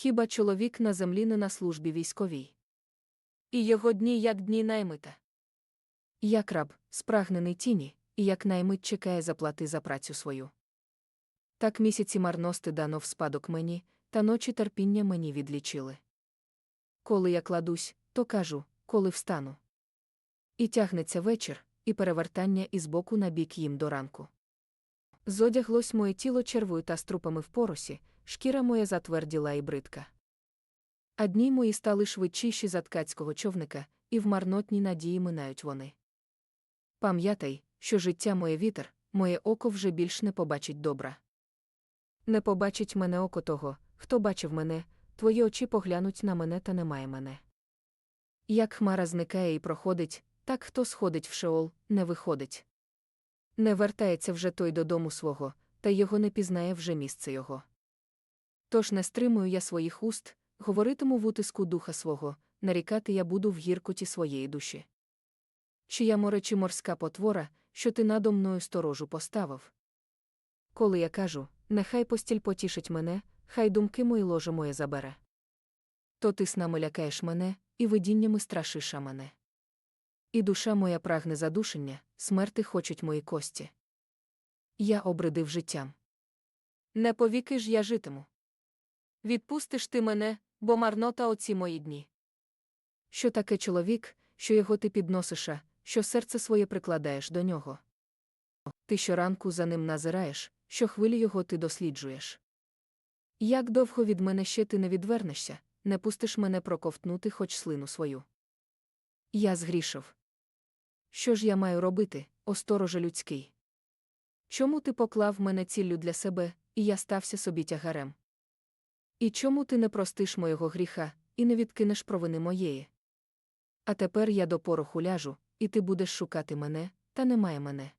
Хіба чоловік на землі не на службі військовій? І його дні як дні наймита. Як раб, спрагнений тіні, і як наймит чекає заплати за працю свою. Так місяці марности дано в спадок мені, та ночі терпіння мені відлічили. Коли я кладусь, то кажу, коли встану. І тягнеться вечір, і перевертання із боку на бік їм до ранку. Зодяглось моє тіло червою та струпами в поросі, шкіра моя затверділа і бридка. А дні мої стали швидшіші за ткацького човника, і в марнотній надії минають вони. Пам'ятай, що життя моє вітер, моє око вже більш не побачить добра. Не побачить мене око того, хто бачив мене, твої очі поглянуть на мене та немає мене. Як хмара зникає і проходить, так хто сходить в шеол, не виходить. Не вертається вже той додому свого, та його не пізнає вже місце його. Тож не стримую я своїх уст, говоритиму в утиску духа свого, нарікати я буду в гіркоті своєї душі. Чи я море, чи морська потвора, що ти надо мною сторожу поставив? Коли я кажу, нехай постіль потішить мене, хай думки мої ложе моє забере. То ти снами лякаєш мене, і видіннями страшиша мене. І душа моя прагне задушення, смерти хочуть мої кості. Я обридив життям. Не повіки ж я житиму. Відпустиш ти мене, бо марнота оці мої дні. Що таке чоловік, що його ти підносиша, що серце своє прикладаєш до нього? Ти щоранку за ним назираєш, що хвилі його ти досліджуєш. Як довго від мене ще ти не відвернешся, не пустиш мене проковтнути хоч слину свою. Я згрішив. Що ж я маю робити, остороже людський? Чому ти поклав мене ціллю для себе, і я стався собі тягарем? І чому ти не простиш моєго гріха, і не відкинеш провини моєї? А тепер я до пороху ляжу, і ти будеш шукати мене, та немає мене.